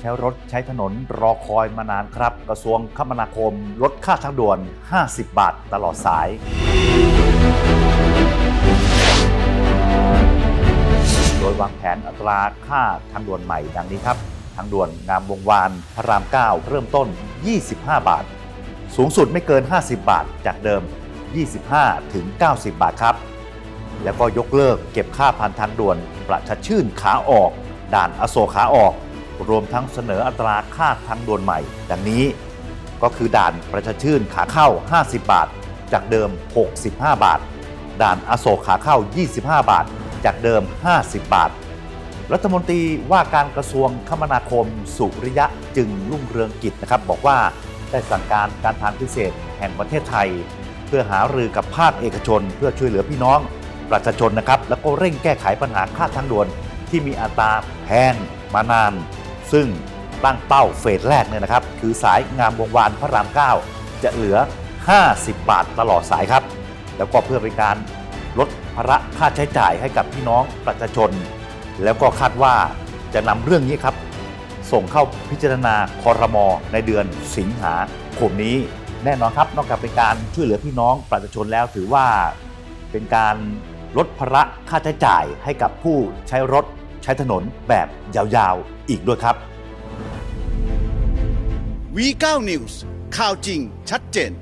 ใช้รถใช้ถนนรอคอยมานานครับ กระทรวงคมนาคม ลดค่าทางด่วน 50 บาทตลอดสาย โดยวางแผนอัตราค่าทางด่วนใหม่ดังนี้ครับ ทางด่วนงามวงวานพระราม 9 เริ่มต้น 25 บาท สูงสุดไม่เกิน 50 บาท จากเดิม 25 ถึง 90 บาทครับ แล้วก็ยกเลิกเก็บค่าผ่านทางด่วนประชาชื่นขาออก ด่านอโศกขาออก รวมทั้งเสนออัตราค่าทางด่วนใหม่ ดังนี้ก็คือด่านประชาชื่นขาเข้า 50 บาท จากเดิม 65 บาท ด่านอโศกขาเข้า 25 บาท จากเดิม 50 บาท รัฐมนตรีว่าการกระทรวงคมนาคมสุริยะจึงรุ่งเรืองกิจนะครับ บอกว่าได้สั่งการการทางพิเศษแห่งประเทศไทย เพื่อหารือกับภาคเอกชน เพื่อช่วยเหลือพี่น้องประชาชนนะครับ แล้วก็เร่งแก้ไขปัญหาค่าทางด่วนที่มีอัตราแพงมานาน ซึ่งตั้งเป้าเฟสแรกเนี่ยนะครับ คือสายงามวงวานพระราม 9 จะเหลือ 50 บาทตลอดสายครับ แล้วก็เพื่อเป็นการลดภาระค่าใช้จ่ายให้กับพี่น้องประชาชน แล้วก็คาดว่าจะนำเรื่องนี้ครับ ส่งเข้าพิจารณาคอรมอในเดือนสิงหาคมนี้ แน่นอนครับนอกจากเป็นการช่วยเหลือพี่น้องประชาชนแล้วถือว่าเป็นการลดภาระค่าใช้จ่ายให้กับผู้ใช้รถ ช้ถนนแบบยาวๆ อีกด้วยครับ V9 News ข่าวจริงชัดเจน